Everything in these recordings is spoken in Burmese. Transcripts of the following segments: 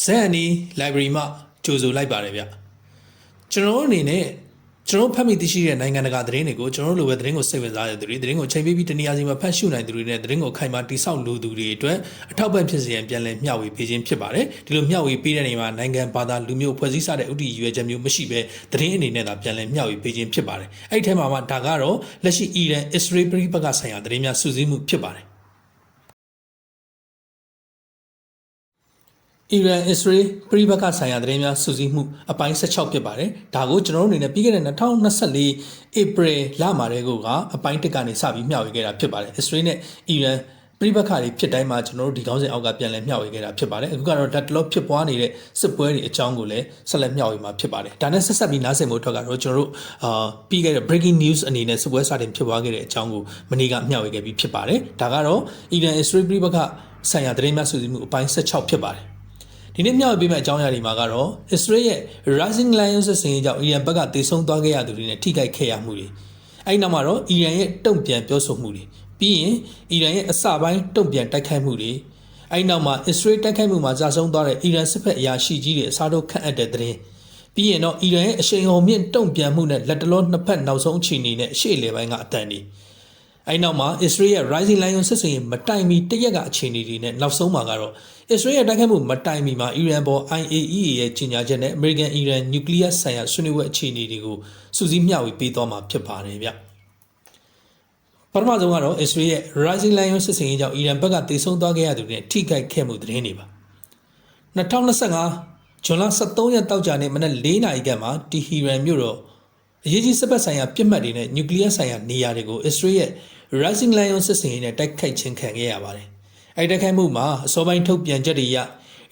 ဇက်အနီ library မှာကြိုဆိုလိုက်ပါတယ်ဗျကျွန်တော်တို့အနေနဲ့ကျွန်တော်တို့ဖတ်မိသိရှိတဲ့နိုင်ငံတကာသတင်းတွေကိုကျွန်တော်တို့လိုပဲသတင်းကိုစိတ်ဝင်စားတဲ့သူတွေသတင်းကိုချိန်ပေးပြီးတနည်းအားဖြင့်ဖတ်ရှုနိုင်သူတွေနဲ့သတင်းကိုခိုင်မာတိဆောက်လိုသူတွေအတွက်အထောက်ပံ့ဖြစ်စေရန်ပြန်လည်မျှဝေပေးခြင်းဖြစ်ပါတယ်ဒီလိုမျှဝေပေးတဲ့နေရာမှာနိုင်ငံဘာသာလူမျိုးဖွဲ့စည်းစတဲ့ဥတီရွယ်ချက်မျိုးမရှိဘဲသတင်းအနေနဲ့သာပြန်လည်မျှဝေပေးခြင်းဖြစ်ပါတယ်အဲ့ဒီထဲမှာမှဒါကတော့လက်ရှိအီရန်အစ္စရေးပြည်ပကဆိုင်ရာသတင်းများစုစည်းမှုဖြစ်ပါတယ် အီရန်အစ္စရေးပြည်ပကဆိုင်ရာသတင်းများစုစည်းမှုအပိုင်း16ဖြစ်ပါတယ်။ဒါကိုကျွန်တော်တို့အနေနဲ့ပြီးခဲ့တဲ့2024 April လမှာတည်းကအပိုင်း1ကနေစပြီးမျှဝေခဲ့တာဖြစ်ပါတယ်။အစ္စရေးနဲ့အီရန်ပြည်ပခါတွေဖြစ်တိုင်းမှာကျွန်တော်တို့ဒီကောင်းစဉ်အောက်ကပြန်လည်မျှဝေခဲ့တာဖြစ်ပါတယ်။အခုကတော့ data log ဖြစ်ပွားနေတဲ့စစ်ပွဲတွေအကြောင်းကိုလည်းဆက်လက်မျှဝေမှာဖြစ်ပါတယ်။ဒါနဲ့ဆက်ဆက်ပြီးနားဆင်ဖို့အတွက်ကတော့ကျွန်တော်တို့အာပြီးခဲ့တဲ့ breaking news အနေနဲ့စစ်ပွဲစတင်ဖြစ်ပွားခဲ့တဲ့အကြောင်းကိုမနေ့ကမျှဝေခဲ့ပြီးဖြစ်ပါတယ်။ဒါကတော့အီရန်အစ္စရေးပြည်ပခဆိုင်ရာသတင်းများစုစည်းမှုအပိုင်း16ဖြစ်ပါတယ်။ ဒီနေ့မျှဝေပေးမယ့်အကြောင်းအရာတွေမှာကတော့ Israel ရဲ့ Rising Lion စစ်စင်ရေးကြောင့်အီရန်ဘက်ကတေဆုံးသွားခဲ့ရသူတွေနဲ့ထိခိုက်ခဲ့ရမှုတွေအဲဒီနောက်မှာတော့အီရန်ရဲ့တုံ့ပြန်ပြောဆိုမှုတွေပြီးရင်အီရန်ရဲ့အစပိုင်းတုံ့ပြန်တိုက်ခိုက်မှုတွေအဲဒီနောက်မှာ Israel တိုက်ခိုက်မှုမှာကြာဆုံးသွားတဲ့အီရန်စစ်ဖက်အရာရှိကြီးတွေအစားထိုးခန့်အပ်တဲ့သတင်းပြီးရင်တော့အီရန်ရဲ့အရှိန်ဟုန်မြင့်တုံ့ပြန်မှုနဲ့လက်တလောနှစ်ဖက်နောက်ဆုံးအခြေအနေနဲ့အရှိလေပိုင်းကအတန်တွေ အဲဒီနောက်မှာ Israel ရဲ့ Rising Lion စစ်စင်ရေးမတိုင်မီတရက်ကအခြေအနေတွေနဲ့နောက်ဆုံးမှာကတော့ Israel ရဲ့တိုက်ခိုက်မှုမတိုင်မီမှာအီရန်ပေါ် IAEA ရဲ့ကြီးညာချက်နဲ့ American Iran Nuclear ဆိုင်ရာဆွေးနွေးပွဲအခြေအနေတွေကိုစူးစီးမျှဝေပေးသွားမှာဖြစ်ပါတယ်ဗျပထမဆုံးကတော့ Israel ရဲ့ Rising Lion စစ်စင်ရေးကြောင့်အီရန်ဘက်ကတေဆုံးသွားခဲ့ရသူတွေနဲ့ထိခိုက်ခဲ့မှုသတင်းတွေပါ2025ဇွန်လ23ရက်တောက်ကြနေ့မနက်4နာရီခန့်မှာတီဟီရန်မြို့တော် အရေးကြီးစစ်ဘက်ဆိုင်ရာပြစ်မှတ်တွေနဲ့နျူကလ িয়ার ဆိုင်ရာနေရာတွေကို Israel ရဲ့ Rising Lion စစ်စင်ရေးနဲ့တိုက်ခိုက်ခြင်းခံခဲ့ရပါတယ်။အဲဒီတိုက်ခိုက်မှုမှာအစောပိုင်းထုတ်ပြန်ချက်တွေအရ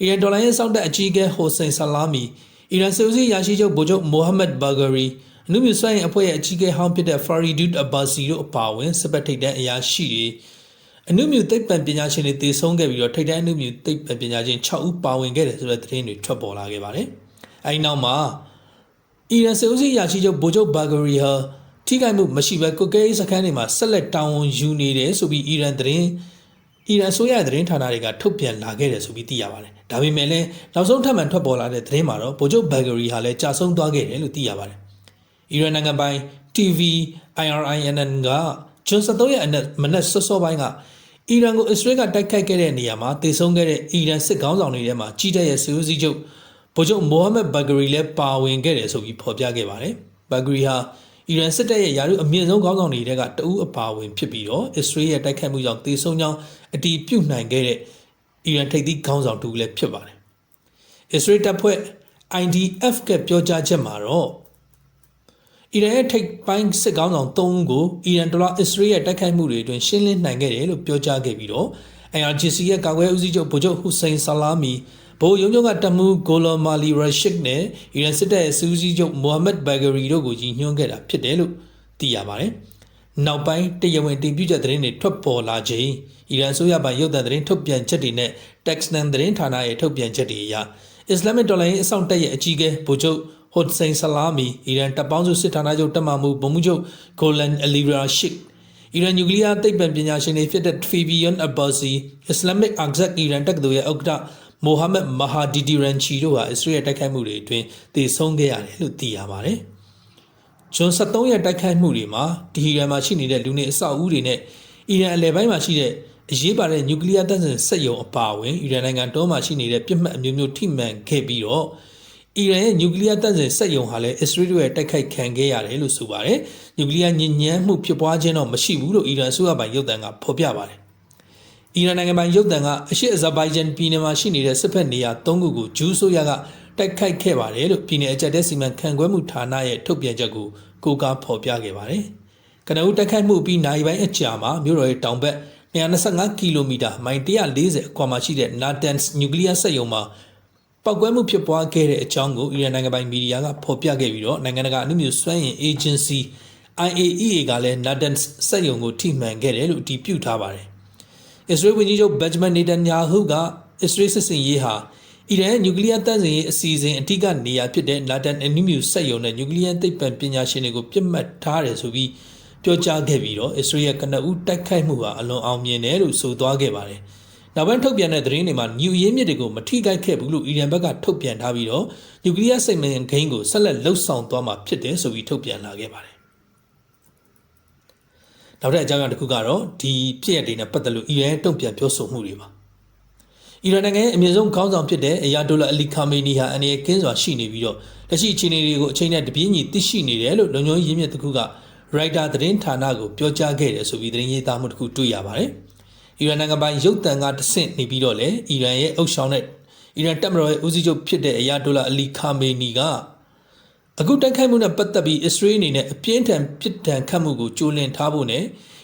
အီရန်ဒေါ်လာရဲ့စောင့်တက်အကြီးအကဲဟိုစိန်ဆလာမီအီရန်စစ်ဦးစီးရာရှိချုပ်ဗိုလ်ချုပ်မိုဟာမက်ဘာဂရီအနုမြစွမ်းရင်အဖွဲ့ရဲ့အကြီးအကဲဟောင်းဖြစ်တဲ့ Faridud Abbasi တို့အပါအဝင်စစ်ဘက်ထိပ်တန်းအရာရှိတွေအနုမြသိပ္ပံပညာရှင်တွေတည်ဆုံးခဲ့ပြီးတော့ထိပ်တန်းအနုမြသိပ္ပံပညာရှင်6ဦးပါဝင်ခဲ့တယ်ဆိုတဲ့သတင်းတွေထွက်ပေါ်လာခဲ့ပါတယ်။အဲဒီနောက်မှာ အီရန်စစ်ဦးစီးရာရှိချုပ်ဗိုလ်ချုပ်ဘာဂရီဟာထိခိုက်မှုမရှိဘဲကိုကဲစခန်းတွေမှာဆက်လက်တာဝန်ယူနေတယ်ဆိုပြီးအီရန်သတင်းအီရန်ဆိုရတဲ့သတင်းဌာနတွေကထုတ်ပြန်လာခဲ့တယ်ဆိုပြီးသိရပါတယ်။ဒါပေမဲ့လည်းနောက်ဆုံးထပ်မံထွက်ပေါ်လာတဲ့သတင်းမှာတော့ဗိုလ်ချုပ်ဘဂရီဟာလည်းကြာဆုံးသွားခဲ့တယ်လို့သိရပါတယ်။အီရန်နိုင်ငံပိုင် TV IRINN ကဂျွန်73ရဲ့အနက်မနက်စောစောပိုင်းကအီရန်ကိုအစ္စရေးကတိုက်ခိုက်ခဲ့တဲ့နေရာမှာတေဆုံးခဲ့တဲ့အီရန်စစ်ကောင်းဆောင်တွေထဲမှာကြီးတဲ့ရဲ့စစ်ဦးစီးချုပ် ဗိုလ်ချုပ်မိုဟာမက်ဘဂရီလည်းပါဝင်ခဲ့တယ်ဆိုပြီးဖော်ပြခဲ့ပါတယ်။ဘဂရီဟာအီရန်စစ်တပ်ရဲ့ယာရုအမြင့်ဆုံးခေါင်းဆောင်တွေထဲကတဦးအပါဝင်ဖြစ်ပြီးတော့အစ္စရေးရဲ့တိုက်ခိုက်မှုကြောင့်တေဆုံးကြောင်းအတီးပြုတ်နိုင်ခဲ့တဲ့အီရန်ထိပ်သီးခေါင်းဆောင်တူလည်းဖြစ်ပါတယ်။အစ္စရေးတပ်ဖွဲ့ IDF ကပြောကြားချက်မှာတော့အီရန်ရဲ့ထိပ်ပိုင်းစစ်ကောင်းဆောင်၃ဦးကိုအီရန်ဒလာအစ္စရေးရဲ့တိုက်ခိုက်မှုတွေအတွင်းရှင်းလင်းနိုင်ခဲ့တယ်လို့ပြောကြားခဲ့ပြီးတော့ IRGC ရဲ့ကာကွယ်ဦးစီးချုပ်ဗိုလ်ချုပ်ဟူစိန်ဆလာမီ ဘိုးရုံးချုပ်ကတမူဂိုလိုမာလီရရှစ်နဲ့အီရန်စစ်တပ်ရဲ့စူးစီးချုပ်မိုဟာမက်ဘဂရီတို့ကိုကြီးညွှန်းခဲ့တာဖြစ်တယ်လို့သိရပါတယ်။နောက်ပိုင်းတရားဝင်တင်ပြချက်သတင်းတွေထွက်ပေါ်လာချိန်အီရန်ဆိုရပိုင်ရုပ်သံသတင်းထုတ်ပြန်ချက်တွေနဲ့ Texan သတင်းဌာနရဲ့ထုတ်ပြန်ချက်တွေအရအစ္စလာမစ်တော်လှန်ရေးအဆောင်တက်ရဲ့အကြီးအကဲဗိုလ်ချုပ်ဟိုစိန်ဆလာမီအီရန်တပ်ပေါင်းစုစစ်ဌာနချုပ်တပ်မှမှုဗိုလ်မှူးချုပ်ဂိုလန်အလီရာရှစ်အီရန်နျူကလ িয়ার သိပ္ပံပညာရှင်တွေဖြစ်တဲ့ Fibion Abbasi Islamic Aksat Iran တက္ကသိုလ်ရဲ့ဥက္ကဋ္ဌ မိုဟာမက်မဟာဒီဒီရန်ချီတို့ဟာအစ္စရေးရဲ့တိုက်ခိုက်မှုတွေအတွင်းတည်ဆုံးခဲ့ရတယ်လို့သိရပါတယ်။ဂျွန်73ရဲ့တိုက်ခိုက်မှုတွေမှာဒီဟီရန်မှာရှိနေတဲ့လူနေအဆောက်အဦတွေနဲ့အီရန်အလယ်ပိုင်းမှာရှိတဲ့အရေးပါတဲ့နျူကလ িয়ার တပ်ဆင်စက်ရုံအပါအဝင်အီရန်နိုင်ငံတောမှာရှိနေတဲ့ပြစ်မှတ်အမျိုးမျိုးထိမှန်ခဲ့ပြီးတော့အီရန်ရဲ့နျူကလ িয়ারတပ်ဆင်စက်ရုံဟာလည်းအစ္စရေးတို့ရဲ့တိုက်ခိုက်ခံခဲ့ရတယ်လို့ဆိုပါတယ်။နျူကလ িয়ারညဉ့်ညမ်းမှုဖြစ်ပွားခြင်းတော့မရှိဘူးလို့အီရန်အစိုးရပိုင်ရုပ်သံကဖော်ပြပါတယ်။ အီရန်နိုင်ငံပိုင်ရုပ်သံကအရှေ့အဇာဘိုင်ဂျန်ပြည်နယ်မှာရှိနေတဲ့စစ်ဖက်နေရာ၃ခုကိုဂျူးဆိုရကတိုက်ခိုက်ခဲ့ပါတယ်လို့ပြည်နယ်အကြက်တဲစီမံခန့်ခွဲမှုဌာနရဲ့ထုတ်ပြန်ချက်ကိုကိုကားဖော်ပြခဲ့ပါတယ်။ကနဦးတိုက်ခိုက်မှုပြီးနိုင်ပိုင်းအကြာမှာမြို့တော်ရဲ့တောင်ဘက်225ကီလိုမီတာမိုင်140အကွာမှာရှိတဲ့ Natanz နျူကလ িয়ার စက်ရုံမှာပောက်ကွဲမှုဖြစ်ပွားခဲ့တဲ့အကြောင်းကိုအီရန်နိုင်ငံပိုင်မီဒီယာကဖော်ပြခဲ့ပြီးတော့နိုင်ငံတကာအနုမြစွမ်းအင် agency IAEA ကလည်း Natanz စက်ရုံကိုထိမှန်ခဲ့တယ်လို့အတည်ပြုထားပါတယ်။ အစ္စရေးဝန်ကြီးချုပ်ဘက်ဂျမန်နေတန်ယာဟုကအစ္စရေးစစ်စင်ရေးဟာအီရန်ရဲ့နျူကလ িয়ারတပ်စင်ရေးအစီအစဉ်အထူးကနေရာဖြစ်တဲ့ Natanz အနုမြစက်ရုံနဲ့နျူကလ িয়ার သိပ္ပံပညာရှင်တွေကိုပြစ်မှတ်ထားတယ်ဆိုပြီးပြောကြားခဲ့ပြီးတော့အစ္စရေးရဲ့ကနဦးတိုက်ခိုက်မှုဟာအလွန်အောင်မြင်တယ်လို့ဆိုသွားခဲ့ပါတယ်။ နောက်ပိုင်းထုတ်ပြန်တဲ့သတင်းတွေမှာနျူရင်းမြစ်တွေကိုမထိခိုက်ခဲ့ဘူးလို့အီရန်ဘက်ကထုတ်ပြန်ထားပြီးတော့နျူကလ িয়ার စိတ်မင်းဂိမ်းကိုဆက်လက်လှုပ်ဆောင်သွားမှာဖြစ်တယ်ဆိုပြီးထုတ်ပြန်လာခဲ့ပါတယ် နောက်တဲ့အကြောင်းအရာတစ်ခုကတော့ဒီဖြစ်ရပ်တွေနဲ့ပတ်သက်လို့အီရန်တုံ့ပြန်ပြောဆိုမှုတွေပါအီရန်နိုင်ငံရဲ့အမြင့်ဆုံးခေါင်းဆောင်ဖြစ်တဲ့အယာတိုလာအလီခါမေနီဟာအနေနဲ့ကင်းစွာရှိနေပြီးတော့လက်ရှိအခြေအနေတွေကိုအချိန်နဲ့တပြေးညီသိရှိနေတယ်လို့လုံခြုံရေးရင်းမြစ်တစ်ခုကရိုက်တာသတင်းဌာနကိုပြောကြားခဲ့တယ်ဆိုပြီးသတင်းရေးသားမှုတစ်ခုတွေ့ရပါတယ်။အီရန်နိုင်ငံပိုင်ရုပ်သံကတဆင့်နေပြီးတော့လေအီရန်ရဲ့အုပ်ဆောင်တဲ့အီရန်တပ်မတော်ရဲ့ဦးစီးချုပ်ဖြစ်တဲ့အယာတိုလာအလီခါမေနီက အခုတိုက်ခိုက်မှုနဲ့ပတ်သက်ပြီးအစ္စရေးအနေနဲ့အပြင်းထန်ပြစ်ဒဏ်ခတ်မှုကိုကြိုးလင်ထားဖို့နဲ့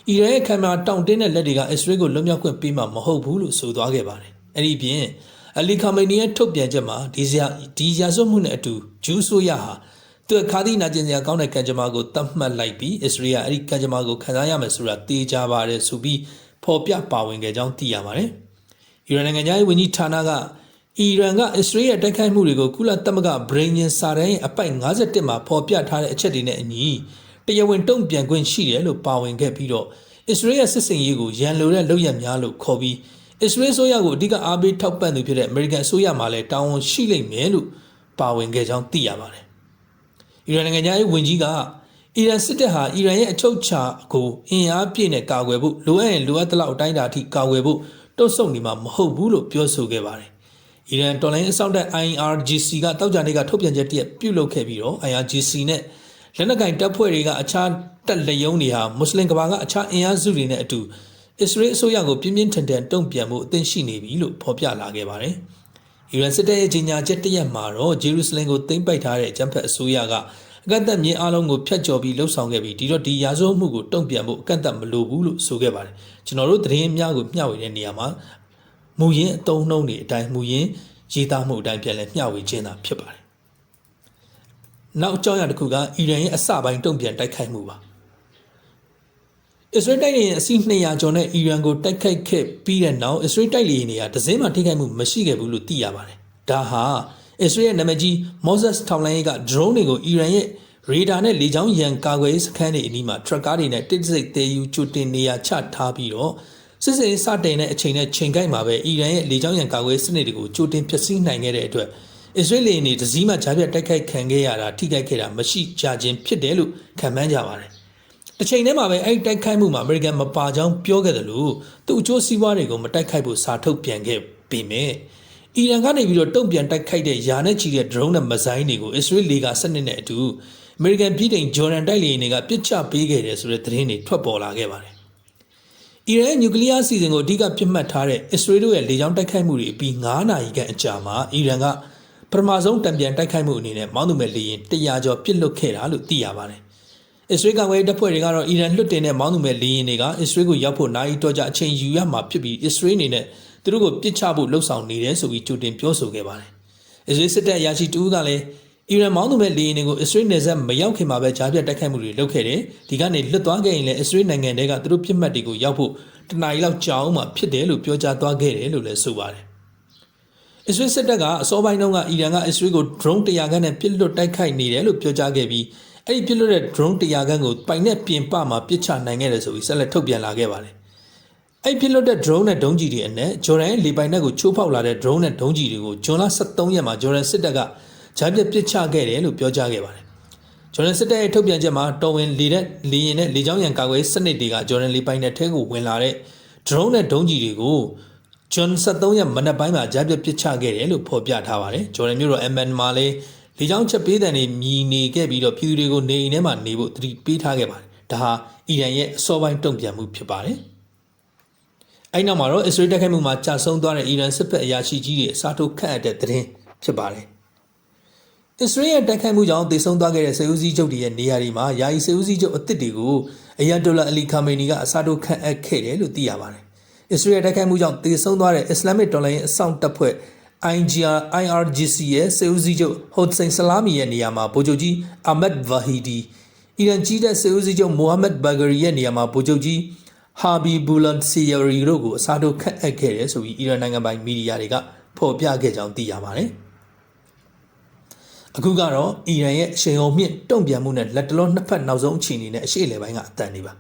အီရန်ရဲ့ခံမာတောင့်တင်းတဲ့လက်တွေကအစ္စရေးကိုလွတ်မြောက်ခွင့်ပေးမှာမဟုတ်ဘူးလို့ဆိုသွားခဲ့ပါတယ်။အဲ့ဒီပြင်အလီခါမေနီရဲ့ထုတ်ပြန်ချက်မှာဒီဇာဒီရာဇဝတ်မှုနဲ့အတူဂျူးဆိုရဟာသူခါသီနာကျင်စရာကောင်းတဲ့ကံကြမ္မာကိုတတ်မှတ်လိုက်ပြီးအစ္စရေးကအဲ့ဒီကံကြမ္မာကိုခံစားရမယ်ဆိုတာသိကြပါတယ်ဆိုပြီးဖော်ပြပါဝင်ခဲ့ကြောင်းသိရပါတယ်။အီရန်နိုင်ငံသားဝန်ကြီးဌာနက အီရန်ကအစ္စရေးရဲ့တိုက်ခိုက်မှုတွေကိုကုလသမဂ္ဂဗြိဉ္ဉ်စာတမ်းရဲ့အပိုက်51မှာဖော်ပြထားတဲ့အချက်တွေနဲ့အညီတရားဝင်တုံ့ပြန်ခွင့်ရှိတယ်လို့ပါဝင်ခဲ့ပြီးတော့အစ္စရေးရဲ့စစ်စင်ရေးကိုရန်လိုတဲ့လုပ်ရများလို့ခေါ်ပြီးအစ္စရေးဆိုရကိုအဓိကအားပေးထောက်ပံ့သူဖြစ်တဲ့အမေရိကန်အစိုးရမှလည်းတာဝန်ရှိလိမ့်မယ်လို့ပါဝင်ခဲ့ကြောင်းသိရပါတယ်။အီရန်နိုင်ငံသားရဲ့ဝန်ကြီးကအီရန်စစ်တပ်ဟာအီရန်ရဲ့အချုပ်ချာကိုအင်အားပြည့်နဲ့ကာကွယ်ဖို့လိုအပ်ရင်လိုအပ်သလောက်အတိုင်းအတာအထိကာကွယ်ဖို့တုံ့ဆုံနေမှာမဟုတ်ဘူးလို့ပြောဆိုခဲ့ပါတယ်။ အီရန်တော်လိုင်းအစောင့်တပ် IRGC ကတောက်ကြနေကထုတ်ပြန်ချက်တရက်ပြုလုပ်ခဲ့ပြီးတော့ IRGC နဲ့လက်နက်ကင်တပ်ဖွဲ့တွေကအခြားတပ်လျုံတွေဟာမွတ်စလင်ကဘာကအခြားအင်အားစုတွေနဲ့အတူအစ္စရေးအစိုးရကိုပြင်းပြင်းထန်ထန်တုံ့ပြန်မှုအသင့်ရှိနေပြီလို့ဖော်ပြလာခဲ့ပါတယ်။အီရန်စစ်တပ်ရဲ့ကြီးညာချက်တရက်မှာတော့ဂျေရုဆလင်ကိုသိမ်းပိုက်ထားတဲ့ဂျမ်ဖက်အစိုးရကအကန့်အသတ်မြင်းအလုံးကိုဖျက်ကျော်ပြီးလှုပ်ဆောင်ခဲ့ပြီးဒီတော့ဒီရာဇဝမှုကိုတုံ့ပြန်ဖို့အကန့်အသတ်မလိုဘူးလို့ဆိုခဲ့ပါတယ်။ကျွန်တော်တို့သတင်းများကိုမျှဝေတဲ့နေရာမှာ မူရင်းအတုံးနှုံးတွေအတိုင်းမူရင်းရေးသားမှုအတိုင်းပြန်လည်မျှဝေခြင်းသာဖြစ်ပါတယ်။နောက်အကြောင်းအရာတစ်ခုကအီရန်ရဲ့အစပိုင်းတုံ့ပြန်တိုက်ခိုက်မှုပါ။အစ္စရေးတိုက်လေယာဉ်အစီး200ကျော်နဲ့အီရန်ကိုတိုက်ခိုက်ခဲ့ပြီးတဲ့နောက်အစ္စရေးတိုက်လေယာဉ်တွေကဒဇင်းမှထိခိုက်မှုမရှိခဲ့ဘူးလို့သိရပါတယ်။ဒါဟာအစ္စရေးရဲ့နာမည်ကြီး Moses ထောင်လိုင်းက drone တွေကိုအီရန်ရဲ့ရေဒါနဲ့လေကြောင်းရန်ကာကွယ်ရေးစခန်းတွေအနီးမှာထရက်ကားတွေနဲ့တစ်စိတ်သေးယူချူတင်နေရချထားပြီးတော့ စစ်စင်စတင်တဲ့အချိန်နဲ့ချိန်ကိုက်မှာပဲအီရန်ရဲ့လေကြောင်းရန်ကာကွယ်စနစ်တွေကိုကြိုတင်ဖျက်ဆီးနိုင်ခဲ့တဲ့အတွက်အစ္စရေးလေယာဉ်တွေဒဇီးမှကြားပြတ်တိုက်ခိုက်ခံခဲ့ရတာထိခိုက်ခဲ့တာမရှိကြခြင်းဖြစ်တယ်လို့ခံမှန်းကြပါတယ်တစ်ချိန်တည်းမှာပဲအဲ့တိုက်ခိုက်မှုမှာအမေရိကန်မပါကြောင်းပြောခဲ့တယ်လို့သူ့အကျိုးစီးပွားတွေကိုမတိုက်ခိုက်ဖို့စာထုတ်ပြန်ခဲ့ပေမဲ့အီရန်ကနေပြီးတော့တုံ့ပြန်တိုက်ခိုက်တဲ့ယာနဲ့ချီတဲ့ drone နဲ့မဇိုင်းတွေကိုအစ္စရေးလေကစနစ်နဲ့အတူအမေရိကန်ပြည်ထောင်ဂျော်ဒန်တိုက်လေယာဉ်တွေကပြစ်ချပေးခဲ့တယ်ဆိုတဲ့သတင်းတွေထွက်ပေါ်လာခဲ့ပါတယ်။ အီရန်ရဲ့နျူကလ িয়ার စီစဉ်ကိုအဓိကပြစ်မှတ်ထားတဲ့အစ္စရေးတို့ရဲ့လေကြောင်းတိုက်ခိုက်မှုတွေပြီး9နာရီခန့်အကြာမှာအီရန်ကပထမဆုံးတံပြန်တိုက်ခိုက်မှုအနေနဲ့မောင်းသူမဲ့လေယာဉ်100ကျော်ပစ်လွတ်ခဲ့တာလို့သိရပါတယ်အစ္စရေးကဝယ်တပ်ဖွဲ့တွေကတော့အီရန်လွတ်တင်တဲ့မောင်းသူမဲ့လေယာဉ်တွေကအစ္စရေးကိုရောက်ဖို့နိုင်တော်ကြအချိန်ယူရမှာဖြစ်ပြီးအစ္စရေးအနေနဲ့သူတို့ကိုပစ်ချဖို့လှုံ့ဆော်နေတယ်ဆိုပြီးကြိုတင်ပြောဆိုခဲ့ပါတယ်။အစ္စရေးစစ်တပ်အရာရှိတူကလည်း အီရန်မောင်းသူမဲ့လေယာဉ်တွေကိုအစ္စရေးနယ်စပ်မရောက်ခင်မှာပဲကြားပြတ်တိုက်ခိုက်မှုတွေလုပ်ခဲ့တယ်။ဒီကနေလွတ်သွားခဲ့ရင်လည်းအစ္စရေးနိုင်ငံတွေကသူတို့ပြစ်မှတ်တွေကိုရောက်ဖို့တနအီလောက်ကြာအောင်မှဖြစ်တယ်လို့ပြောကြားသွားခဲ့တယ်လို့လည်းဆိုပါတယ်။အစ္စရေးစစ်တပ်ကအစောပိုင်းတုန်းကအီရန်ကအစ္စရေးကို drone 100ခန်းနဲ့ပစ်လွတ်တိုက်ခိုက်နေတယ်လို့ပြောကြားခဲ့ပြီးအဲ့ဒီပြစ်လွတ်တဲ့ drone 100ခန်းကိုပိုင်နဲ့ပြင်ပမှာပစ်ချနိုင်ခဲ့တယ်ဆိုပြီးဆက်လက်ထုတ်ပြန်လာခဲ့ပါတယ်။အဲ့ဒီပြစ်လွတ်တဲ့ drone နဲ့ဒုံးကျည်တွေအနက်ဂျော်ဒန်ရဲ့လေပိုင်နက်ကိုချိုးဖောက်လာတဲ့ drone နဲ့ဒုံးကျည်တွေကိုဂျွန်လ23ရက်မှာဂျော်ဒန်စစ်တပ်က ဂျာပြစ်ပစ်ချခဲ့တယ်လို့ပြောကြားခဲ့ပါတယ်။ဂျော်ဒန်စစ်တပ်ရဲ့ထုတ်ပြန်ချက်မှာတော်ဝင်လေတဲ့လေရင်နဲ့လေကြောင်းရန်ကာကွယ်စနစ်တွေကဂျော်ဒန်လေပိုင်နက်ထဲကိုဝင်လာတဲ့ drone နဲ့ဒုံးကျည်တွေကိုဂျွန်73ရက်မနက်ပိုင်းမှာဂျာပြစ်ပစ်ချခဲ့တယ်လို့ဖော်ပြထားပါတယ်။ဂျော်ဒန်မြို့တော် MN မှာလည်းလေကြောင်းချက်ပေးတဲ့နေမြည်နေခဲ့ပြီးတော့ပြည်သူတွေကိုနေအိမ်ထဲမှာနေဖို့တတိပေးထားခဲ့ပါတယ်ဒါဟာအီရန်ရဲ့အစောပိုင်းတုံ့ပြန်မှုဖြစ်ပါတယ်အဲ့နောက်မှာတော့အစ္စရေးတိုက်ခိုက်မှုမှာကြာဆုံးသွားတဲ့အီရန်စစ်ဖက်အရာရှိကြီးတွေအစားထိုးခန့်အပ်တဲ့သတင်းဖြစ်ပါတယ် အစ္စရေးရဲ့တိုက်ခိုက်မှုကြောင့်သေဆုံးသွားခဲ့တဲ့စေဦးစီးချုပ်တွေရဲ့နေရာတွေမှာယာယီစေဦးစီးချုပ်အသစ်တွေကိုအယတ်ဒိုလာအလီခါမေနီကအစားထိုးခန့်အပ်ခဲ့တယ်လို့သိရပါတယ်။အစ္စရေးတိုက်ခိုက်မှုကြောင့်သေဆုံးသွားတဲ့အစ္စလာမစ်တော်လှန်ရေးအဆောင်တပ်ဖွဲ့ IGR IRGC ရဲ့စေဦးစီးချုပ်ဟိုစိန်ဆလာမီရဲ့နေရာမှာဗိုလ်ချုပ်ကြီးအာမတ်ဗာဟီဒီအီရန်ကြီးတဲ့စေဦးစီးချုပ်မိုဟာမက်ဘာဂရီရဲ့နေရာမှာဗိုလ်ချုပ်ကြီးဟာဘီဘူလန်စီယရီတို့ကိုအစားထိုးခန့်အပ်ခဲ့တယ်ဆိုပြီးအီရန်နိုင်ငံပိုင်မီဒီယာတွေကဖော်ပြခဲ့ကြောင်းသိရပါတယ် အခုကတော့အီရန်ရဲ့အရှိန်အဟုန်မြင့်တုံ့ပြန်မှုနဲ့လက်တလုံးနှစ်ဖက်နောက်ဆုံးအခြေအနေနဲ့အရှိအလဲပိုင်းကအတန်နေပါ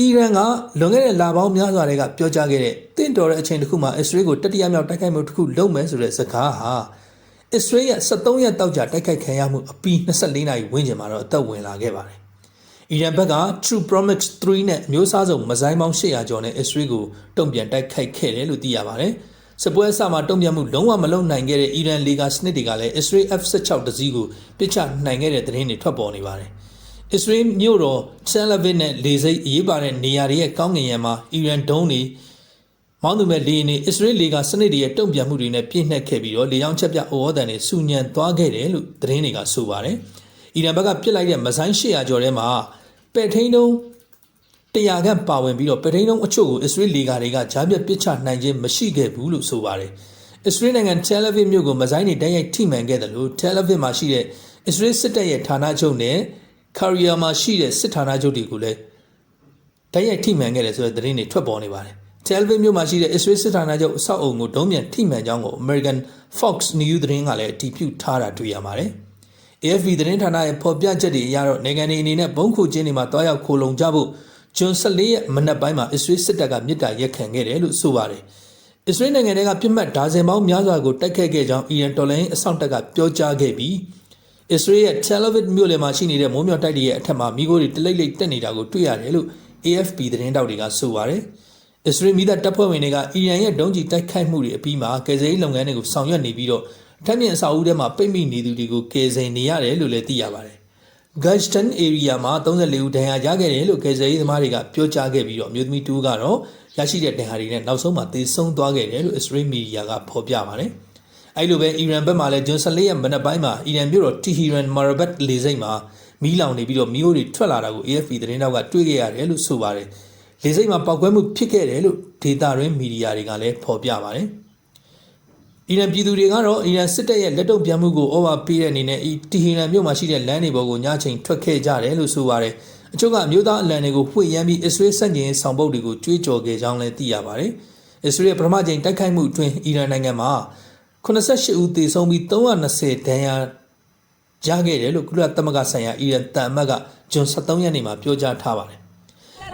အီရန်ကလွန်ခဲ့တဲ့လပေါင်းများစွာတွေကပြောကြားခဲ့တဲ့တင့်တော်တဲ့အချိန်တစ်ခုမှာအစ္စရေးကိုတတိယမြောက်တိုက်ခိုက်မှုတစ်ခုလုပ်မယ်ဆိုတဲ့စကားဟာအစ္စရေးရဲ့73ရက်တောက်ကြာတိုက်ခိုက်ခံရမှုအပြီး24နာရီဝန်းကျင်မှာတော့အသက်ဝင်လာခဲ့ပါတယ်။အီရန်ဘက်က True Promise 3နဲ့မျိုးစားစုံမဇိုင်းပေါင်း800ကျော်နဲ့အစ္စရေးကိုတုံ့ပြန်တိုက်ခိုက်ခဲ့တယ်လို့သိရပါတယ်။ စပွဲအစမှာတုံ့ပြန်မှုလုံးဝမလုပ်နိုင်ခဲ့တဲ့အီရန်လေကာစနစ်တွေကလည်း Israel F16 တစည်းကိုပစ်ချနိုင်ခဲ့တဲ့သတင်းတွေထွက်ပေါ်နေပါတယ်။အစ္စရေးမြို့တော်ချန်လဗစ်နဲ့လေဆိပ်အရေးပါတဲ့နေရာတွေရဲ့ကောင်းကင်ယံမှာအီရန်ဒုံးတွေမောင်းသူမဲ့လေနေအစ္စရေးလေကစနစ်တွေရဲ့တုံ့ပြန်မှုတွေနဲ့ပြည့်နှက်ခဲ့ပြီးတော့လေကြောင်းချက်ပြအိုဝဒန်တွေစူညံသွားခဲ့တယ်လို့သတင်းတွေကဆိုပါတယ်။အီရန်ဘက်ကပြစ်လိုက်တဲ့မဆိုင်း800ကျော်ထဲမှာပဲ့ထိန်တုံး တရားခန့်ပါဝင်ပြီးတော့ပဲ့ထိန်တုံးအချို့ကိုအစ္စရေးလေကာတွေကဂျားပြတ်ပစ်ချနိုင်ခြင်းမရှိခဲ့ဘူးလို့ဆိုပါတယ်။အစ္စရေးနိုင်ငံတယ်လဗစ်မြို့ကိုမဆိုင်းတွေတိုက်ရိုက်ထိမှန်ခဲ့တယ်လို့တယ်လဗစ်မှာရှိတဲ့အစ္စရေးစစ်တပ်ရဲ့ဌာနချုပ်နဲ့ကာရီယာမှာရှိတဲ့စစ်ဌာနချုပ်တွေကိုလည်းတိုက်ရိုက်ထိမှန်ခဲ့တယ်ဆိုတဲ့သတင်းတွေထွက်ပေါ်နေပါတယ်။ Television မြို့မှာရှိတဲ့ Israel စစ်ဌာနချုပ်အဆောက်အုံကိုဒုံးပြန်ထိမှန်ကြောင်းကို American Fox News သတင်းကလည်းအတည်ပြုထားတာတွေ့ရပါတယ်။ AFP သတင်းဌာနရဲ့ဖော်ပြချက်တွေအရတော့နိုင်ငံတွေအနေနဲ့ဘုံခုချင်းတွေမှာတွားရောက်ခိုလုံကြဖို့ ဂျွန်14ရက်မနက်ပိုင်းမှာ Israel စစ်တပ်ကမြစ်တာရက်ခံခဲ့တယ်လို့ဆိုပါတယ်။ Israel နိုင်ငံတွေကပြစ်မှတ်ဒါဇင်ပေါင်းများစွာကိုတိုက်ခတ်ခဲ့ကြောင်း Iran တော်လိုင်းအဆောက်တပ်ကပြောကြားခဲ့ပြီးအစ္စရေးရဲ့ Tel Aviv မြို့လယ်မှာရှိနေတဲ့မိုးမြောက်တိုက်တွေရဲ့အထက်မှာမိခိုးတွေတလိမ့်လိမ့်တက်နေတာကိုတွေ့ရတယ်လို့ AFP သတင်းတောက်တွေကဆိုပါတယ်။အစ္စရေးမိသားတပ်ဖွဲ့ဝင်တွေကအီရန်ရဲ့ဒုံးကျည်တိုက်ခိုက်မှုတွေအပြီးမှာကယ်ဆယ်ရေးလုပ်ငန်းတွေကိုဆောင်ရွက်နေပြီးတော့အထက်မြင့်အဆောက်အဦထဲမှာပိတ်မိနေသူတွေကိုကယ်ဆယ်နေရတယ်လို့လည်းသိရပါတယ်။ Gashtan area မှာ34ဦးဒဏ်ရာရခဲ့တယ်လို့ကယ်ဆယ်ရေးသမားတွေကပြောကြားခဲ့ပြီးတော့အမျိုးသမီးတူကတော့ရရှိတဲ့ဒဏ်ရာတွေနဲ့နောက်ဆုံးမှာသေဆုံးသွားခဲ့တယ်လို့ Israel media ကဖော်ပြပါတယ်။အဲ့လိုပဲအီရန်ဘက်မှာလည်းဂျွန်14ရက်မနက်ပိုင်းမှာအီရန်မြို့တော်တီဟီရန်မာရဘတ်လေဆိပ်မှာမီးလောင်နေပြီးတော့မီးအိုးတွေထွက်လာတာကို AFP သတင်းတောက်ကတွေ့ခဲ့ရတယ်လို့ဆိုပါတယ်လေဆိပ်မှာပောက်ကွဲမှုဖြစ်ခဲ့တယ်လို့ဒေတာရင်းမီဒီယာတွေကလည်းဖော်ပြပါတယ် အီရန်ပြည်သူတွေကတော့အီရန်စစ်တပ်ရဲ့လက်တုံ့ပြန်မှုကိုဩဝါပေးတဲ့အနေနဲ့တီဟီရန်မြို့မှာရှိတဲ့လမ်းတွေပေါ်ကိုညချိန်ထွက်ခဲ့ကြတယ်လို့ဆိုပါတယ်အချို့ကအမျိုးသားအလံတွေကိုဖွင့်ရမ်းပြီးအစ္စရေးစန့်ကျင်ရေးဆောင်ပုဒ်တွေကိုကြွေးကြော်ခဲ့ကြောင်းလည်းသိရပါတယ်အစ္စရေးပထမချိန်တိုက်ခိုက်မှုအတွင်းအီရန်နိုင်ငံမှာ88ဦးသေဆုံးပြီး320ဒဏ်ရာရခဲ့တယ်လို့ကုလသမဂ္ဂဆိုင်ရာအီရန်တန်အမတ်ကဂျွန်73ရက်နေ့မှာပြောကြားထားပါတယ်။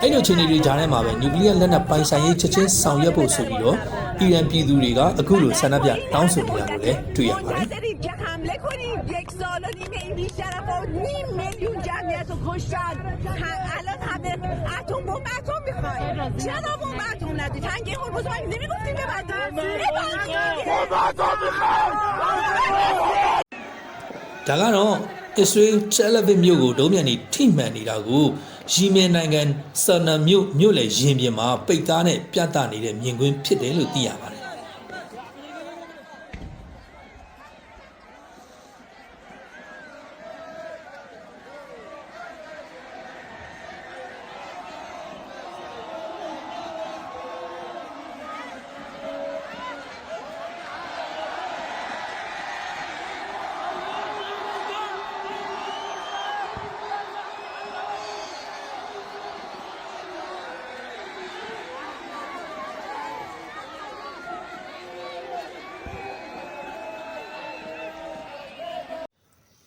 အဲ့လိုခြေနေတွေကြားထဲမှာပဲနျူကလ িয়ার လက်နက်ပိုင်ဆိုင်ရေးချက်ချင်းဆောင်ရွက်ဖို့ဆိုပြီးတော့အီရန်ပြည်သူတွေကအခုလိုဆန္ဒပြတောင်းဆိုနေတာကိုလည်းတွေ့ရပါတယ်ဒါကတော့ အစ္စရေးတယ်လဗစ်မြို့ကိုဒုံးမြန်နေထိမှန်နေတာကိုယီမင်နိုင်ငံဆာနာမြို့မြို့လေရင်ပြင်မှာပိတ်ကားနဲ့ပြသနေတဲ့မြင်ကွင်းဖြစ်တယ်လို့သိရပါတယ်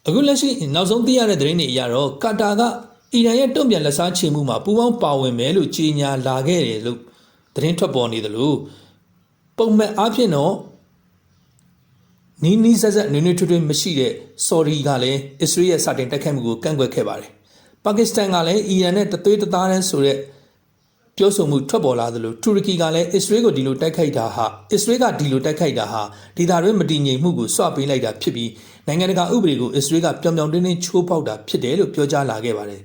အခုလက်ရှိနောက်ဆုံးသိရတဲ့သတင်းတွေအရတော့ကာတာကအီရန်ရဲ့တုံ့ပြန်လက်စားချေမှုမှာပူးပေါင်းပါဝင်မယ်လို့ကြေညာလာခဲ့တယ်လို့သတင်းထွက်ပေါ်နေသလိုပုံမှန်အားဖြင့်တော့နီးနီးဆက်ဆက်နွေးနွေးထွေးထွေးမရှိတဲ့ဆော်ဒီကလည်းအစ္စရေးရဲ့စတင်တိုက်ခိုက်မှုကိုကန့်ကွက်ခဲ့ပါတယ်။ပါကစ္စတန်ကလည်းအီရန်နဲ့တသွေးတသားတန်းဆိုတဲ့ ပြောဆိုမှုထွက်ပေါ်လာသလိုတူရကီကလည်းအစ္စရေးကိုဒီလိုတိုက်ခိုက်တာဟာအစ္စရေးကဒီလိုတိုက်ခိုက်တာဟာဒေသတွင်းမတည်ငြိမ်မှုကိုစွပေးလိုက်တာဖြစ်ပြီးနိုင်ငံတကာဥပဒေကိုအစ္စရေးကပြောင်ပြောင်တင်းတင်းချိုးဖောက်တာဖြစ်တယ်လို့ပြောကြားလာခဲ့ပါတယ်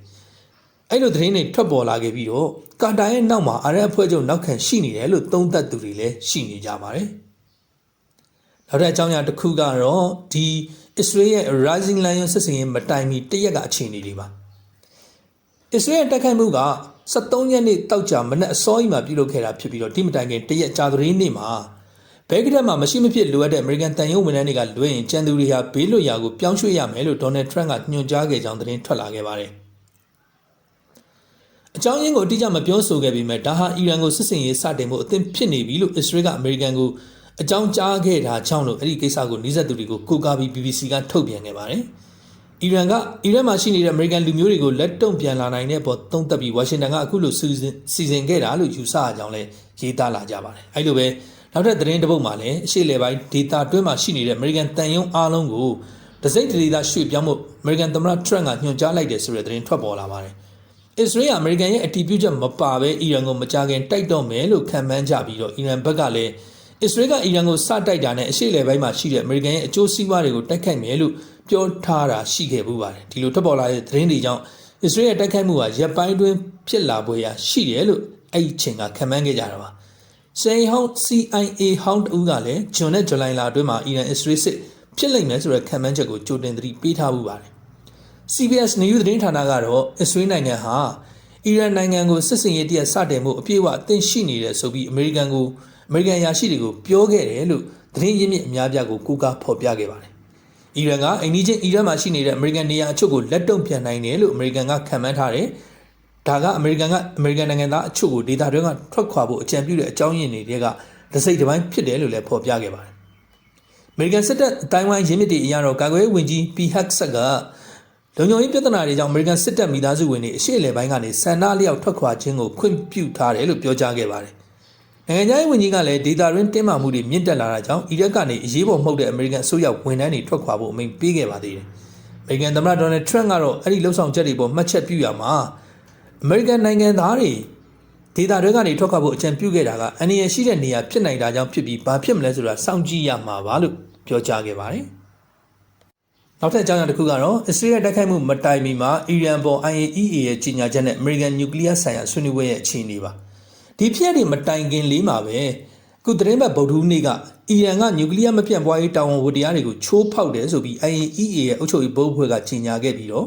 ။အဲ့လိုသတင်းတွေထွက်ပေါ်လာခဲ့ပြီးတော့ကာတာရဲ့နောက်မှာအာရပ်အဖွဲ့ချုပ်နောက်ခံရှိနေတယ်လို့သုံးသပ်သူတွေလည်းရှိနေကြပါတယ်။နောက်တဲ့အကြောင်းအရာတစ်ခုကတော့ဒီအစ္စရေးရဲ့ Rising Lion စစ်စင်ရေးမတိုင်မီတရက်ကအခြေအနေတွေပါ။အစ္စရေးရဲ့တိုက်ခိုက်မှုက 73ရက်နေ့တောက်ကြမနက်အစောကြီးမှာပြုလုပ်ခဲ့တာဖြစ်ပြီးတော့ဒီမတိုင်ခင်တရက်ကြာသရေးနေ့မှာဘဲဂဒက်မှာမရှိမဖြစ်လိုအပ်တဲ့ American တန်ယုံဝန်ထမ်းတွေကလွှဲရင်ကျန်သူတွေဟာဘေးလွတ်ရာကိုပြောင်းရွှေ့ရမယ်လို့ Donald Trump ကညွှန်ကြားခဲ့ကြောင်းသတင်းထွက်လာခဲ့ပါတယ်။အကြောင်းရင်းကိုအတိအကျမပြောဆိုခဲ့ပေမဲ့ဒါဟာအီရန်ကိုစစ်စင်ရေးစတင်ဖို့အသင့်ဖြစ်နေပြီလို့အစ္စရေးကအမေရိကန်ကိုအကြောင်းကြားခဲ့တာကြောင့်လို့အဲ့ဒီကိစ္စကိုနှိစက်သူတွေကိုကိုးကားပြီး BBC ကထုတ်ပြန်ခဲ့ပါတယ်။ အီရန်ကအီရန်မှာရှိနေတဲ့အမေရိကန်လူမျိုးတွေကိုလက်တုံ့ပြန်လာနိုင်တဲ့အပေါ်သုံးသပ်ပြီးဝါရှင်တန်ကအခုလိုစီစဉ်စီစဉ်ခဲ့တာလို့ယူဆအကြောင်းလဲရေးသားလာကြပါတယ်။အဲလိုပဲနောက်ထပ်သတင်းတစ်ပုဒ်မှာလည်းအရှေ့လေပိုင်းဒေတာတွင်းမှာရှိနေတဲ့အမေရိကန်တန်ယုံအားလုံးကိုတစိမ့်တရီသားရွှေ့ပြောင်းမှုအမေရိကန်သမ္မတထရန့်ကညွှန်ကြားလိုက်တယ်ဆိုတဲ့သတင်းထွက်ပေါ်လာပါတယ်။အစ္စရေးကအမေရိကန်ရဲ့အတီးပြုချက်မပါဘဲအီရန်ကိုမကြခင်တိုက်တော့မယ်လို့ခံမှန်းကြပြီးတော့အီရန်ဘက်ကလည်းအစ္စရေးကအီရန်ကိုစတိုက်တာနဲ့အရှေ့လယ်ပိုင်းမှာရှိတဲ့အမေရိကန်ရဲ့အကျိုးစီးပွားတွေကိုတိုက်ခိုက်မယ်လို့ ပြောထားတာရှိခဲ့ပူပါတယ်ဒီလိုထွက်ပေါ်လာတဲ့သတင်းတွေကြောင့်အစ္စရေးရဲ့တိုက်ခိုက်မှုဟာရပ်ပိုင်းတွင်းဖြစ်လာပွဲရာရှိတယ်လို့အဲ့ဒီချိန်ကခံမှန်းခဲ့ကြတာပါစိန်ဟောင်း CIA ဟောင်းတူကလည်းဂျွန်နဲ့ဇူလိုင်လအတွင်းမှာအီရန်အစ္စရေးစစ်ဖြစ်လိမ့်မယ်ဆိုတဲ့ခံမှန်းချက်ကိုကြိုတင်သတိပေးထားပူပါတယ် CBS News သတင်းဌာနကတော့အစ္စရေးနိုင်ငံဟာအီရန်နိုင်ငံကိုစစ်စင်ရေးတရက်စတင်မှုအပြည့်အဝအသင့်ရှိနေတယ်ဆိုပြီးအမေရိကန်ကိုအမေရိကန်အရာရှိတွေကိုပြောခဲ့တယ်လို့သတင်းရင်းမြစ်အများပြားကိုကိုးကားဖော်ပြခဲ့ပါတယ်။ အီရန်ကအိန္ဒိချင်းအီရန်မှာရှိနေတဲ့အမေရိကန်နေရာအချို့ကိုလက်တုံ့ပြန်နိုင်တယ်လို့အမေရိကန်ကခံမှန်းထားတယ်။ဒါကအမေရိကန်ကအမေရိကန်နိုင်ငံသားအချို့ကိုဒေတာတွင်းကထွက်ခွာဖို့အကြံပြုတဲ့အကြောင်းရင်းတွေကတစိမ့်တစ်ပိုင်းဖြစ်တယ်လို့လည်းဖော်ပြခဲ့ပါတယ်။အမေရိကန်စစ်တပ်အတိုင်းဝိုင်းရင်းမြစ်တွေအရတော့ကာကွယ်ရေးဝန်ကြီးပီဟက်ဆက်ကလုံခြုံရေးပြဿနာတွေကြောင့်အမေရိကန်စစ်တပ်မိသားစုဝင်တွေအရှိအလဲပိုင်းကနေဆန္ဒလျောက်ထွက်ခွာခြင်းကိုခွင့်ပြုထားတယ်လို့ပြောကြားခဲ့ပါတယ်။ နိုင်ငံခြားရေးဝန်ကြီးကလည်းဒေတာရင်းတင်းမာမှုတွေမြင့်တက်လာတာကြောင့်အီရတ်ကနေအရေးပေါ်မှုတ်တဲ့အမေရိကန်အစိုးရဝန်ထမ်းတွေထွက်ခွာဖို့အမိန့်ပေးခဲ့ပါသေးတယ်။အမေရိကန်သမ္မတဒေါ်နယ်ထရန့်ကတော့အဲ့ဒီလှုပ်ဆောင်ချက်တွေပေါ်မှတ်ချက်ပြုရမှာအမေရိကန်နိုင်ငံသားတွေဒေတာတွေကနေထွက်ခွာဖို့အကြံပြုခဲ့တာကအန္တရာယ်ရှိတဲ့နေရာဖြစ်နိုင်တာကြောင့်ဖြစ်ပြီးဘာဖြစ်မလဲဆိုတာစောင့်ကြည့်ရမှာပါလို့ပြောကြားခဲ့ပါတယ်။နောက်ထပ်အကြောင်းအရာတစ်ခုကတော့အစ္စရေးရဲ့တိုက်ခိုက်မှုမတိုင်မီမှာအီရန်ပေါ် IAEA ရဲ့ကြီးညာချက်နဲ့အမေရိကန်နျူကလ িয়ার ဆိုင်ရာဆွေးနွေးပွဲရဲ့အခြေအနေပါ။ ဒီဖြစ်ရပ်တွေမတိုင်ခင်လေးမှာပဲအခုသတင်းပတ်ဗုဒ္ဓဟူးနေ့ကအီရန်ကနျူကလ িয়ার မပြန့်ပွားရေးတာဝန်ဝတ္တရားတွေကိုချိုးဖောက်တယ်ဆိုပြီး IAEA ရဲ့အုပ်ချုပ်ရေးဘုတ်အဖွဲ့ကကြီးညာခဲ့ပြီးတော့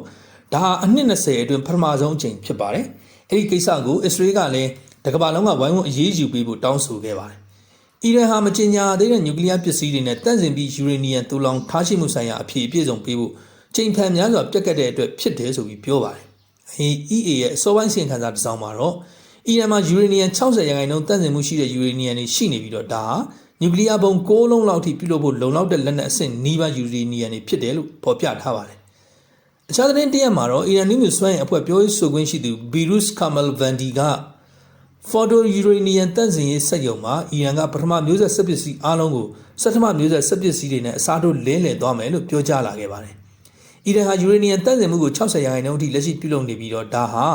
ဒါဟာအနှစ်20အတွင်းပထမဆုံးအကြိမ်ဖြစ်ပါတယ်။အဲဒီကိစ္စကိုအစ္စရေးကလည်းတကမ္ဘာလုံးကဝိုင်းဝန်းအရေးယူပေးဖို့တောင်းဆိုခဲ့ပါတယ်။အီရန်ဟာမကြေညာသေးတဲ့နျူကလ িয়ার ပစ္စည်းတွေနဲ့တန့်စင်ပြီးယူရေနီယံတူလောင်ထားရှိမှုဆိုင်ရာအဖြေအပြည့်စုံပေးဖို့ချိန်ဖန်များစွာပြက်ကတ်တဲ့အတွက်ဖြစ်တယ်ဆိုပြီးပြောပါတယ်။ IAEA ရဲ့အစောပိုင်းစီရင်ခံစာတစ်စောင်မှာတော့ အီရန်မှာယူရေနီယံ60ရာခိုင်နှုန်းတန့်စင်မှုရှိတဲ့ယူရေနီယံတွေရှိနေပြီးတော့ဒါဟာနျူကလ িয়ার ဘုံ6လုံးလောက်ထိပြုလုပ်ဖို့လုံလောက်တဲ့လက်နက်အဆင့်နီးပါးယူရေနီယံတွေဖြစ်တယ်လို့ဖော်ပြထားပါတယ်။အခြားသတင်းတရက်မှာတော့အီရန်နျူမျိုးစွမ်းအင်အဖွဲ့ပြောရေးဆိုခွင့်ရှိသူဘီရုစ်ကာမယ်ဗန်ဒီကဖော်တိုယူရေနီယံတန့်စင်ရေးစက်ရုံမှာအီရန်ကပထမမျိုးဆက်စက်ပစ္စည်းအားလုံးကိုစက်ထမမျိုးဆက်စက်ပစ္စည်းတွေနဲ့အစားထိုးလင်းလည်သွားမယ်လို့ပြောကြားလာခဲ့ပါတယ်။အီရန်ဟာယူရေနီယံတန့်စင်မှုကို60ရာခိုင်နှုန်းအထိလက်ရှိပြုလုပ်နေပြီးတော့ဒါဟာ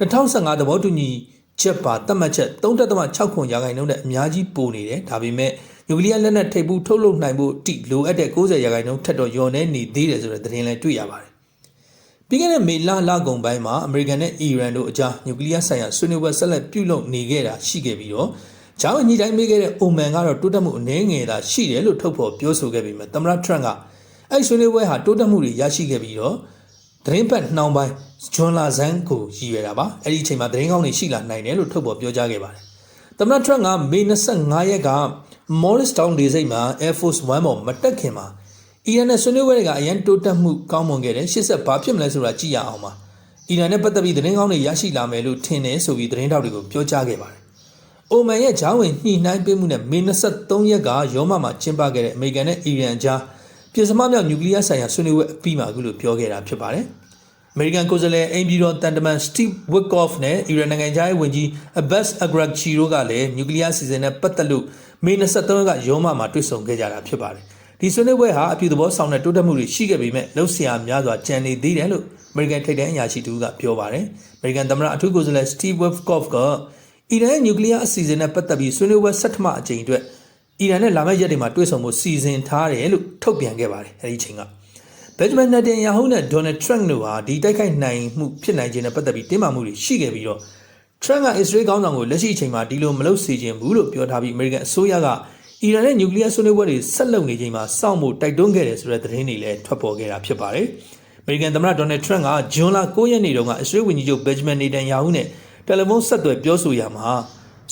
2015သဘောတူညီ ချက်ပါသတ်မှတ်ချက်3.6ခွန်ရာခိုင်နှုန်းနဲ့အများကြီးပိုနေတယ်။ဒါပေမဲ့နျူကလ িয়ার လက်နက်ထိပ်ဘူးထုတ်လုပ်နိုင်ဖို့တိလိုအပ်တဲ့60ရာခိုင်နှုန်းထက်တော့လျော်နေနေသေးတယ်ဆိုတဲ့သတင်းလည်းတွေ့ရပါတယ်။ပြီးခဲ့တဲ့မေလလကုန်ပိုင်းမှာအမေရိကန်နဲ့အီရန်တို့အကြားနျူကလ িয়ার ဆိုင်ရာဆွေးနွေးပွဲဆက်လက်ပြုလုပ်နေခဲ့တာရှိခဲ့ပြီးတော့ဂျာဝင်ညီတိုင်းမေးခဲ့တဲ့အိုမန်ကတော့တိုးတက်မှုအနည်းငယ်သာရှိတယ်လို့ထုတ်ဖော်ပြောဆိုခဲ့ပြီးမှသမ္မတထရန့်ကအဲ့ဆွေးနွေးပွဲဟာတိုးတက်မှုတွေရရှိခဲ့ပြီးတော့ သတင်းပတ်နှောင်းပိုင်းဂျွန်လာဇန်ကိုရည်ရွယ်တာပါအဲ့ဒီအချိန်မှာသတင်းကောင်းတွေရှိလာနိုင်တယ်လို့ထုတ်ဖော်ပြောကြားခဲ့ပါတယ်သမ္မတထရန့်ကမေ25ရက်က Morristown လေဆိပ်မှာ Air Force 1ပေါ်မတက်ခင်မှာအီရန်နဲ့ဆွေးနွေးပွဲတွေကအရန်တိုးတက်မှုကောင်းမွန်ခဲ့တယ်ရှစ်ဆက်ဘာဖြစ်မလဲဆိုတာကြည့်ရအောင်ပါအီရန်နဲ့ပတ်သက်ပြီးသတင်းကောင်းတွေရရှိလာမယ်လို့ထင်တယ်ဆိုပြီးသတင်းတောက်တွေကိုပြောကြားခဲ့ပါတယ်။အိုမန်ရဲ့ဂျာဝင်ညှိနှိုင်းပေးမှုနဲ့မေ23ရက်ကရောမမှာကျင်းပခဲ့တဲ့အမေရိကန်နဲ့အီရန်အကြား ပြည်စမမြောက်နျူကလ িয়ার ဆိုင်ရာဆွေးနွေးပွဲအပြီးမှာအခုလိုပြောခဲ့တာဖြစ်ပါတယ်။အမေရိကန်ကိုယ်စားလှယ်အိမ်ပြည်တော်တန်တမန်စတီဗ်ဝစ်ကော့ဖ်နဲ့အီရန်နိုင်ငံသားရေးဝန်ကြီးအဘတ်အဂရက်ချီတို့ကလည်းနျူကလ িয়ার စီစဉ်နဲ့ပတ်သက်လို့မေ23ရက်ကရောမမှာတွေ့ဆုံခဲ့ကြတာဖြစ်ပါတယ်။ဒီဆွေးနွေးပွဲဟာအပြုသဘောဆောင်တဲ့တိုးတက်မှုတွေရှိခဲ့ပေမဲ့လှုပ်ရှားများစွာကြံနေသေးတယ်လို့အမေရိကန်ထိပ်တန်းအရာရှိတူကပြောပါတယ်။အမေရိကန်သမ္မတအထူးကိုယ်စားလှယ်စတီဗ်ဝက်ကော့ဖ်ကအီရန်ရဲ့နျူကလ িয়ার အစီအစဉ်နဲ့ပတ်သက်ပြီးဆွေးနွေးပွဲဆက်ထမအကြိမ်အတွက် အီရန်နဲ့လာမယ့်ရက်တွေမှာတွေ့ဆုံဖို့စီစဉ်ထားတယ်လို့ထုတ်ပြန်ခဲ့ပါတယ်အဲဒီအချိန်ကဘက်ဂျမန်နတန်ယာဟုနဲ့ဒေါ်နယ်ထရန့်တို့ဟာဒီတိုက်ခိုက်နိုင်မှုဖြစ်နိုင်ခြင်းနဲ့ပတ်သက်ပြီးတင်းမာမှုတွေရှိခဲ့ပြီးတော့ထရန့်ကအစ္စရေးခေါင်းဆောင်ကိုလက်ရှိအချိန်မှာဒီလိုမလုပ်စေချင်ဘူးလို့ပြောထားပြီးအမေရိကန်အစိုးရကအီရန်နဲ့နျူကလ িয়ার ဆွေးနွေးပွဲတွေဆက်လုပ်နေချိန်မှာစောင့်ဖို့တိုက်တွန်းခဲ့တယ်ဆိုတဲ့သတင်းတွေလည်းထွက်ပေါ်ခဲ့တာဖြစ်ပါတယ်။အမေရိကန်သမ္မတဒေါ်နယ်ထရန့်ကဂျွန်လ9ရက်နေ့တုန်းကအစ္စရေးဝန်ကြီးချုပ်ဘက်ဂျမန်နေတန်ယာဟုနဲ့တယ်လီဖုန်းဆက်သွယ်ပြောဆိုရမှာ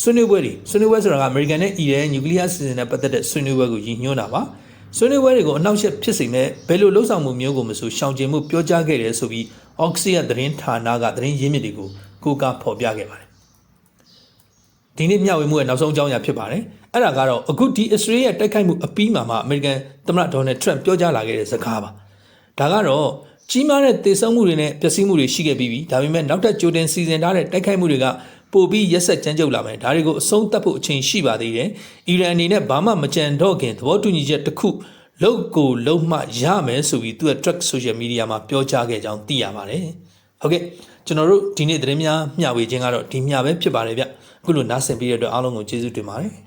ဆွေးနွေးပွဲတွေဆွေးနွေးပွဲဆိုတာကအမေရိကန်နဲ့အီရန်နျူကလ িয়ার စီစဉ်နဲ့ပတ်သက်တဲ့ဆွေးနွေးပွဲကိုရည်ညွှန်းတာပါဆွေးနွေးပွဲတွေကိုအနောက်ရှက်ဖြစ်စေမဲ့ဘယ်လိုလှုပ်ဆောင်မှုမျိုးကိုမဆိုရှောင်ကျဉ်မှုပြောကြားခဲ့တယ်ဆိုပြီးအောက်ဆီယသတင်းဌာနကသတင်းရင်းမြစ်တွေကိုကိုးကားဖော်ပြခဲ့ပါတယ်ဒီနေ့မျှဝေမှုရဲ့နောက်ဆုံးအကြောင်းအရာဖြစ်ပါတယ်အဲ့ဒါကတော့အခုဒီအစ္စရေးရဲ့တိုက်ခိုက်မှုအပြီးမှာမှအမေရိကန်သမ္မတဒေါ်နယ်ထရန့်ပြောကြားလာခဲ့တဲ့စကားပါဒါကတော့ကြီးမားတဲ့သေဆုံးမှုတွေနဲ့ပျက်စီးမှုတွေရှိခဲ့ပြီးပြီဒါပေမဲ့နောက်ထပ်ကြိုတင်စီစဉ်ထားတဲ့တိုက်ခိုက်မှုတွေက ပိုပြီးရက်ဆက်ကြမ်းကြုတ်လာမယ်ဒါတွေကိုအဆုံးသတ်ဖို့အချိန်ရှိပါသေးတယ်အီရန်အနေနဲ့ဘာမှမကြံတော့ခင်သဘောတူညီချက်တစ်ခုလောက်ကိုလုံးမှရမယ်ဆိုပြီးသူက track social media မှာပြောကြားခဲ့ကြောင်းသိရပါတယ်ဟုတ်ကဲ့ကျွန်တော်တို့ဒီနေ့သတင်းများမျှဝေခြင်းကတော့ဒီမျှပဲဖြစ်ပါတယ်ဗျအခုလိုနားဆင်ပြီးတဲ့အတွက်အားလုံးကိုကျေးဇူးတင်ပါတယ်